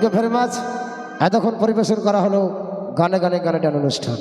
Thank you এতক্ষণ পরিবেশন করা হলো গানে গানে গানে গান অনুষ্ঠান।